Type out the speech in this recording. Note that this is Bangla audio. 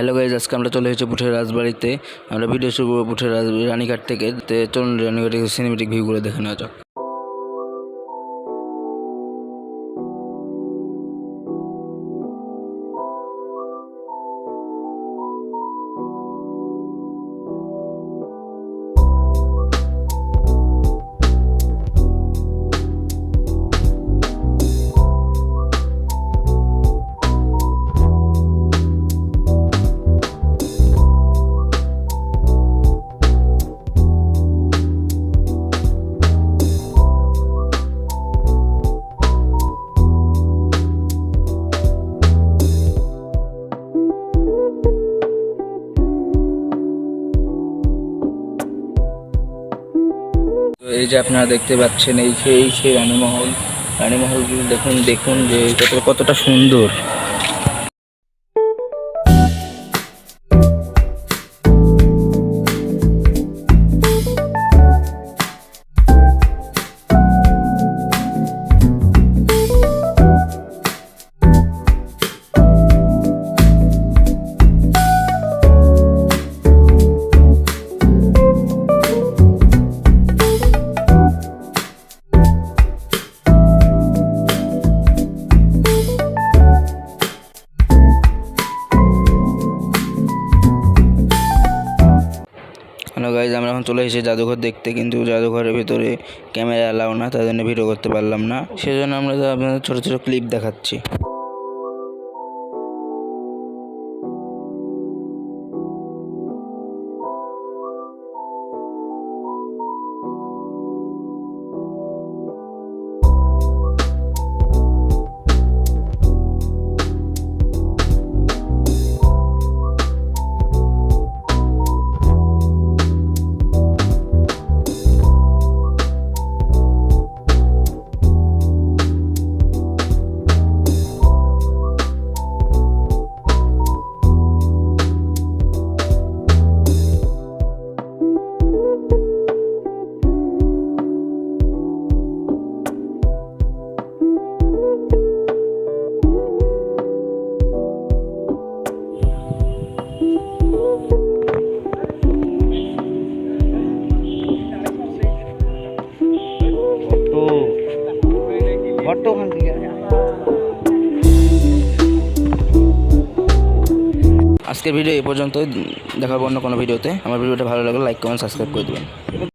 হ্যালো গাইজ আজকে আমরা চলে এসেছি পুঠের রাজবাড়িতে। আমরা ভিডিও শুরু করব পুঠের রাজবাড়ি রানীঘাট থেকে। চলুন রানীঘাটের সিনেমেটিক ভিউগুলো দেখে নেওয়া যাক। এই যে আপনারা দেখতে পাচ্ছেন, এই সেই সেই রানীমহল, রানীমহলগুলো দেখুন দেখুন যে কত কতটা সুন্দর। হ্যালো গাইজ আমরা এখন চলে এসেছি জাদুঘর দেখতে, কিন্তু জাদুঘরের ভিতরে ক্যামেরা অ্যালাউ না তাদের জন্য ভিডিও করতে পারলাম না। সেজন্য আমরা আপনাদের ছোটো ছোটো ক্লিপ দেখাচ্ছি। আজকের ভিডিও এই পর্যন্ত দেখাবো অন্য কোনো ভিডিওতে। আমার ভিডিওটা ভালো লাগলে লাইক কমেন্ট সাবস্ক্রাইব করে দেবেন।